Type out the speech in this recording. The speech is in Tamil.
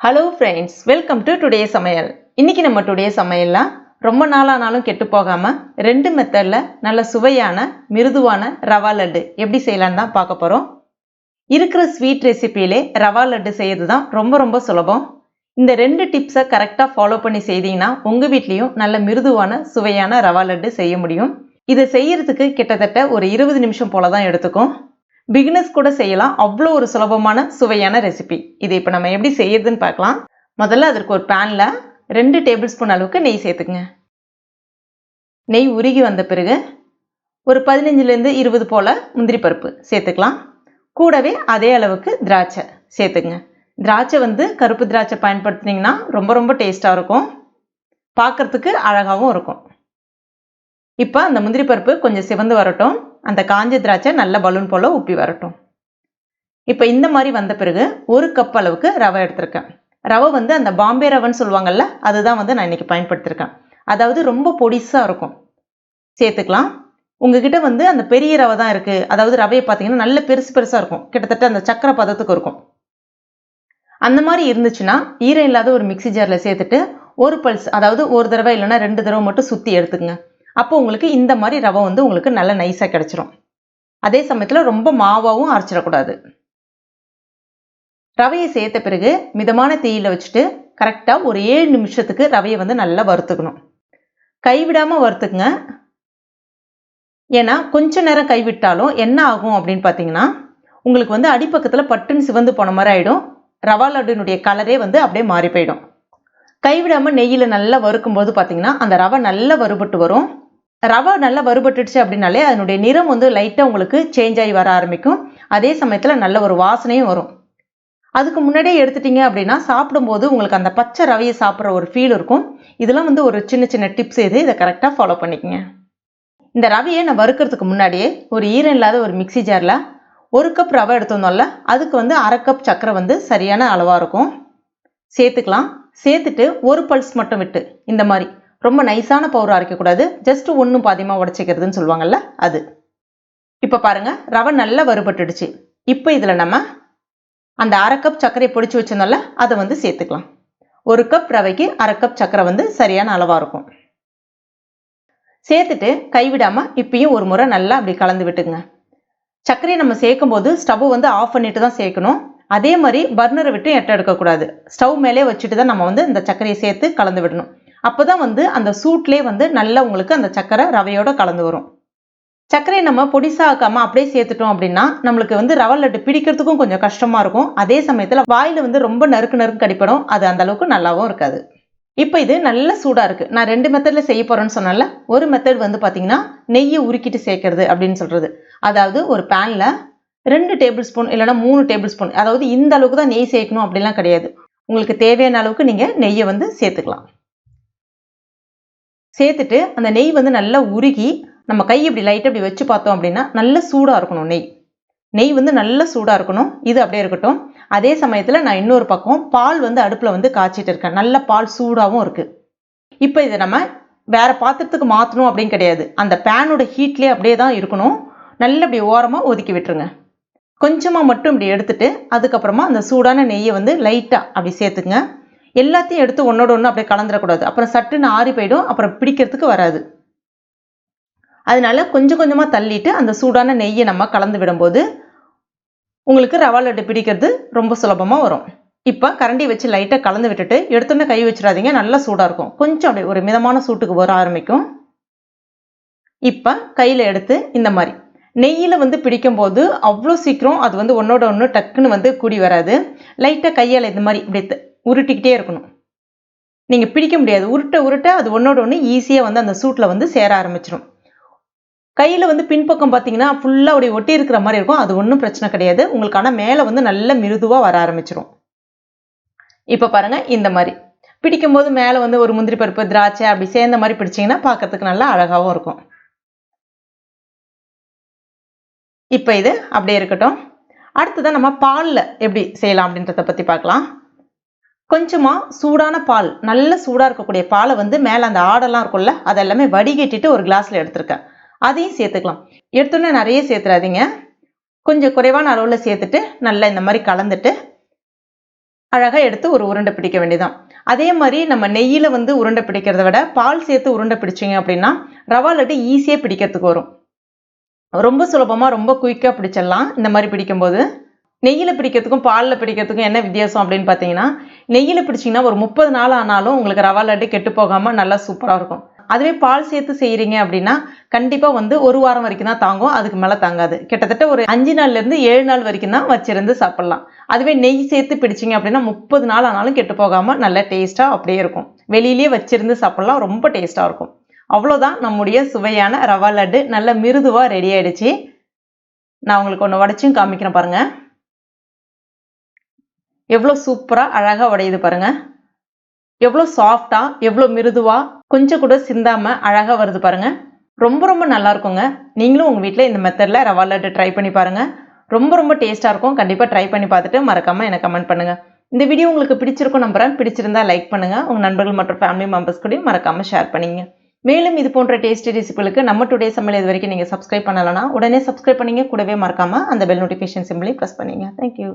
Hello friends welcome to today சமையல் இன்னைக்கு நம்ம டுடே சமையல்லாம் ரொம்ப நாளானாலும் கெட்டு போகாமல் ரெண்டு மெத்தடில் நல்ல சுவையான மிருதுவான ரவா லட்டு எப்படி செய்யலான்னு தான் பார்க்க போகிறோம் இருக்கிற ஸ்வீட் ரெசிபியிலே ரவா லட்டு செய்யறது தான் ரொம்ப ரொம்ப சுலபம். இந்த ரெண்டு டிப்ஸை கரெக்டாக ஃபாலோ பண்ணி செய்தீங்கன்னா உங்கள் வீட்லேயும் நல்ல மிருதுவான சுவையான ரவா லட்டு செய்ய முடியும். இதை செய்யறதுக்கு கிட்டத்தட்ட ஒரு இருபது நிமிஷம் போல தான் எடுத்துக்கும். பிகினர்ஸ் கூட செய்யலாம். அவ்வளோ ஒரு சுலபமான சுவையான ரெசிபி இது இப்போ நம்ம எப்படி செய்யறதுன்னு பார்க்கலாம். முதல்ல அதற்கு ஒரு பேனில் ரெண்டு டேபிள் ஸ்பூன் அளவுக்கு நெய் சேர்த்துக்குங்க. நெய் உருகி வந்த பிறகு ஒரு பதினஞ்சுலேருந்து இருபது போல் முந்திரி பருப்பு சேர்த்துக்கலாம். கூடவே அதே அளவுக்கு திராட்சை சேர்த்துக்குங்க. திராட்சை வந்து கருப்பு திராட்சை பயன்படுத்தினீங்கன்னா ரொம்ப ரொம்ப டேஸ்ட்டாக இருக்கும். பார்க்குறதுக்கு அழகாகவும் இருக்கும். இப்போ அந்த முந்திரி பருப்பு கொஞ்சம் சிவந்து வரட்டும். அந்த காஞ்ச திராட்சை நல்ல பலூன் போல் உப்பி வரட்டும். இப்போ இந்த மாதிரி வந்த பிறகு ஒரு கப் அளவுக்கு ரவை எடுத்திருக்கேன். ரவை வந்து அந்த பாம்பே ரவைன்னு சொல்லுவாங்கள்ல அதுதான் வந்து நான் இன்றைக்கி பயன்படுத்தியிருக்கேன் அதாவது ரொம்ப பொடிசாக இருக்கும். சேர்த்துக்கலாம். உங்ககிட்ட வந்து அந்த பெரிய ரவை தான் இருக்குது அதாவது ரவையை பார்த்தீங்கன்னா நல்ல பெருசு பெருசாக இருக்கும். கிட்டத்தட்ட அந்த சக்கரை பதத்துக்கு இருக்கும். அந்த மாதிரி இருந்துச்சுன்னா ஈரம் இல்லாத ஒரு மிக்சி ஜாரில் சேர்த்துட்டு ஒரு பல்ஸ் அதாவது ஒரு தடவை இல்லைன்னா ரெண்டு தடவை மட்டும் சுற்றி எடுத்துக்கங்க. அப்போ உங்களுக்கு இந்த மாதிரி ரவை வந்து உங்களுக்கு நல்ல நைஸாக கிடச்சிரும். அதே சமயத்தில் ரொம்ப மாவாகவும் அரைச்சிடக்கூடாது. ரவையை சேர்த்த பிறகு மிதமான தீயில் வச்சுட்டு கரெக்டாக ஒரு ஏழு நிமிஷத்துக்கு ரவையை வந்து நல்லா வறுத்துக்கணும். கைவிடாமல் வறுத்துக்குங்க. ஏன்னா கொஞ்ச நேரம் கைவிட்டாலும் என்ன ஆகும் அப்படின்னு பார்த்தீங்கன்னா உங்களுக்கு வந்து அடிப்பக்கத்தில் பட்டுன்னு சிவந்து போன மாதிரி ஆகிடும் ரவா லட்டுனுடைய கலரே வந்து அப்படியே மாறி போயிடும். கைவிடாமல் நெய்யில் நல்லா வறுக்கும் போது பார்த்தீங்கன்னா அந்த ரவை நல்லா வறுபட்டு வரும். ரவை நல்லா வறுபட்டுடுச்சு அப்படின்னாலே அதனுடைய நிறம் வந்து லைட்டாக உங்களுக்கு சேஞ்ச் ஆகி வர ஆரம்பிக்கும். அதே சமயத்தில் நல்ல ஒரு வாசனையும் வரும். அதுக்கு முன்னாடியே எடுத்துட்டீங்க அப்படின்னா சாப்பிடும்போது உங்களுக்கு அந்த பச்சை ரவையை சாப்பிட்ற ஒரு ஃபீல் இருக்கும். இதெல்லாம் வந்து ஒரு சின்ன சின்ன டிப்ஸ் இது. இதை கரெக்டாக ஃபாலோ பண்ணிக்கங்க. இந்த ரவையை நான் வறுக்கிறதுக்கு முன்னாடியே ஒரு ஈரம் இல்லாத ஒரு மிக்சி ஜாரில் ஒரு கப் ரவை எடுத்துருந்தோம்ல அதுக்கு வந்து அரை கப் சர்க்கரை வந்து சரியான அளவாக இருக்கும். சேர்த்துக்கலாம். சேர்த்துட்டு ஒரு பல்ஸ் மட்டும் விட்டு இந்த மாதிரி. ரொம்ப நைஸான பவுடர் அரைக்கக்கூடாது. ஜஸ்ட் ஒன்றும் பாதியமாக உடச்சிக்கிறதுன்னு சொல்லுவாங்கல்ல அது. இப்போ பாருங்கள் ரவை நல்லா வறுபட்டுடுச்சு. இப்போ இதில் நம்ம அந்த அரை கப் சர்க்கரையை பிடிச்சி வச்சிருந்தோம்ல அதை வந்து சேர்த்துக்கலாம். ஒரு கப் ரவைக்கு அரை கப் சர்க்கரை வந்து சரியான அளவாக இருக்கும். சேர்த்துட்டு கைவிடாமல் இப்பயும் ஒரு முறை நல்லா அப்படி கலந்து விட்டுங்க சர்க்கரையை நம்ம சேர்க்கும் போது ஸ்டவ் வந்து ஆஃப் பண்ணிட்டு தான் சேர்க்கணும். அதே மாதிரி பர்னரை விட்டு எட்ட எடுக்கக்கூடாது. ஸ்டவ் மேலே வச்சுட்டு தான் நம்ம வந்து இந்த சர்க்கரையை சேர்த்து கலந்து விடணும். அப்போ தான் வந்து அந்த சூட்லேயே வந்து நல்லா உங்களுக்கு அந்த சர்க்கரை ரவையோட கலந்து வரும். சர்க்கரையை நம்ம பொடிசாக்காமல் அப்படியே சேர்த்துட்டோம் அப்படின்னா நம்மளுக்கு வந்து ரவை லட்டு பிடிக்கிறதுக்கும் கொஞ்சம் கஷ்டமாக இருக்கும். அதே சமயத்தில் வாயில் வந்து ரொம்ப நறுக்கு நறுக்கு கடிப்படும். அது அந்த அளவுக்கு நல்லாவும் இருக்காது. இப்போ இது நல்ல சூடாக இருக்குது நான் ரெண்டு மெத்தடில் செய்ய போகிறேன்னு சொன்னால ஒரு மெத்தட் வந்து பார்த்தீங்கன்னா நெய்யை உருக்கிட்டு சேர்க்கறது அப்படின்னு சொல்கிறது அதாவது ஒரு பேனில் ரெண்டு டேபிள் ஸ்பூன் இல்லைனா மூணு டேபிள் ஸ்பூன் அதாவது இந்த அளவுக்கு தான் நெய் சேர்க்கணும் அப்படிலாம் கிடையாது. உங்களுக்கு தேவையான அளவுக்கு நீங்கள் நெய்யை வந்து சேர்த்துக்கலாம். சேர்த்துட்டு அந்த நெய் வந்து நல்லா உருகி நம்ம கை இப்படி லைட்டாக இப்படி வச்சு பார்த்தோம் அப்படின்னா நல்ல சூடாக இருக்கணும் நெய். நெய் வந்து நல்ல சூடாக இருக்கணும். இது அப்படியே இருக்கட்டும். அதே சமயத்தில் நான் இன்னொரு பக்கம் பால் வந்து அடுப்பில் வந்து காய்ச்சிட்டு இருக்கேன். நல்ல பால் சூடாகவும் இருக்குது இப்போ இதை நம்ம வேறு பாத்திரத்துக்கு மாற்றணும் அப்படின்னு கிடையாது. அந்த பேனோட ஹீட்லேயே அப்படியே தான் இருக்கணும். நல்ல இப்படி ஓரமாக ஒதுக்கி விட்டுருங்க. கொஞ்சமாக மட்டும் இப்படி எடுத்துட்டு அதுக்கப்புறமா அந்த சூடான நெய்யை வந்து லைட்டாக அப்படி சேர்த்துங்க எல்லாத்தையும் எடுத்து ஒன்றோட ஒன்று அப்படியே கலந்துடக்கூடாது அப்புறம் சட்டுன்னு ஆறி போயிடும். அப்புறம் பிடிக்கிறதுக்கு வராது. அதனால கொஞ்சம் கொஞ்சமாக தள்ளிட்டு அந்த சூடான நெய்யை நம்ம கலந்து விடும்போது உங்களுக்கு ரவா லட்டு பிடிக்கிறது ரொம்ப சுலபமாக வரும். இப்போ கரண்டி வச்சு லைட்டாக கலந்து விட்டுட்டு எடுத்தோன்னே கை வச்சிடாதீங்க. நல்லா சூடாக இருக்கும். கொஞ்சம் அப்படியே ஒரு மிதமான சூட்டுக்கு வர ஆரம்பிக்கும். இப்போ கையில் எடுத்து இந்த மாதிரி. நெய்யில் வந்து பிடிக்கும்போது அவ்வளோ சீக்கிரம் அது வந்து ஒன்றோட ஒன்று டக்குன்னு வந்து கூடி வராது. லைட்டாக கையால் இந்த மாதிரி இப்படி உருட்டிக்கிட்டே இருக்கணும். நீங்கள் பிடிக்க முடியாது. உருட்ட உருட்ட அது ஒன்றோட ஒன்று ஈஸியாக வந்து அந்த சூட்டில் வந்து சேர ஆரம்பிச்சிடும் கையில் வந்து பின்பக்கம் பார்த்தீங்கன்னா ஃபுல்லாக அப்படி ஒட்டி இருக்கிற மாதிரி இருக்கும். அது ஒன்றும் பிரச்சனை கிடையாது. உங்களுக்கான மேலே வந்து நல்ல மிருதுவாக வர ஆரம்பிச்சிடும் இப்போ பாருங்கள் இந்த மாதிரி. பிடிக்கும்போது மேலே வந்து ஒரு முந்திரி பருப்பு திராட்சை அப்படி சேர்ந்த மாதிரி பிடிச்சிங்கன்னா பார்க்கறதுக்கு நல்லா அழகாகவும் இருக்கும். இப்போ இது அப்படியே இருக்கட்டும். அடுத்ததான் நம்ம பாலில் எப்படி செய்யலாம் அப்படின்றத பற்றி பார்க்கலாம் கொஞ்சமாக சூடான பால் நல்ல சூடாக இருக்கக்கூடிய பாலை வந்து மேலே அந்த ஆடெல்லாம் இருக்கும்ல அதெல்லாமே வடிகட்டிட்டு ஒரு கிளாஸில் எடுத்திருக்கேன். அதையும் சேர்த்துக்கலாம். எடுத்தோன்னே நிறைய சேர்த்துறாதீங்க. கொஞ்சம் குறைவான அளவில் சேர்த்துட்டு நல்லா இந்த மாதிரி கலந்துட்டு அழகாக எடுத்து ஒரு உருண்டை பிடிக்க வேண்டியதான் அதே மாதிரி நம்ம நெய்யில் வந்து உருண்டை பிடிக்கிறத விட பால் சேர்த்து உருண்டை பிடிச்சிங்க அப்படின்னா ரவா லட்டு ஈஸியாக பிடிக்கிறதுக்கு வரும். ரொம்ப சுலபமாக ரொம்ப குயிக்காக பிடிச்சிடலாம் இந்த மாதிரி பிடிக்கும்போது. நெய்யில் பிடிக்கிறதுக்கும் பாலில் பிடிக்கிறதுக்கும் என்ன வித்தியாசம் அப்படின்னு பார்த்தீங்கன்னா நெய்யில் பிடிச்சிங்கன்னா ஒரு முப்பது நாள் ஆனாலும் உங்களுக்கு ரவா லட்டு கெட்டு போகாமல் நல்லா சூப்பராக இருக்கும். அதுவே பால் சேர்த்து செய்கிறீங்க அப்படின்னா கண்டிப்பாக வந்து ஒரு வாரம் வரைக்கும் தான் தாங்கும். அதுக்கு மேலே தாங்காது. கிட்டத்தட்ட ஒரு அஞ்சு நாள்லேருந்து ஏழு நாள் வரைக்கும் தான் வச்சிருந்து சாப்பிட்லாம். அதுவே நெய் சேர்த்து பிடிச்சிங்க அப்படின்னா முப்பது நாள் ஆனாலும் கெட்டு போகாமல் நல்லா டேஸ்ட்டாக அப்படியே இருக்கும். வெளியிலேயே வச்சிருந்து சாப்பிட்லாம். ரொம்ப டேஸ்ட்டாக இருக்கும். அவ்வளோதான் நம்முடைய சுவையான ரவா லட்டு. நல்ல மிருதுவாக ரெடி ஆயிடுச்சு. நான் உங்களுக்கு ஒன்று உடச்சும் காமிக்கிறேன் பாருங்கள் எவ்வளோ சூப்பராக அழகாக உடையுது பாருங்கள் எவ்வளோ சாஃப்டாக எவ்வளோ மிருதுவாக கொஞ்சம் கூட சிந்தாமல் அழகாக வருது பாருங்கள் ரொம்ப ரொம்ப நல்லா இருக்குங்க. நீங்களும் உங்கள் வீட்டில் இந்த மெத்தடில் ரவா லட்டு ட்ரை பண்ணி பாருங்கள் ரொம்ப ரொம்ப டேஸ்ட்டாக இருக்கும். கண்டிப்பாக ட்ரை பண்ணி பார்த்துட்டு மறக்காமல் எனக்கு கமெண்ட் பண்ணுங்கள் இந்த வீடியோ உங்களுக்கு பிடிச்சிருக்கும் நம்புறேன். பிடிச்சிருந்தா லைக் பண்ணுங்கள் உங்கள் நண்பர்கள் மற்றும் ஃபேமிலி மெம்பர்ஸ் கூடயும் மறக்காமல் ஷேர் பண்ணிங்க. மேலும் இது போன்ற டேஸ்டி ரெசிபிகளுக்கு நம்ம டுடே சமையல் இது வரைக்கும் நீங்கள் சப்ஸ்கிரைப் பண்ணலைன்னா உடனே சப்ஸ்கிரைப் பண்ணிங்க. கூடவே மறக்காமல் அந்த பெல் நோட்டிஃபிகேஷன் சிம்பிளையும் ப்ரெஸ் பண்ணிங்க. Thank you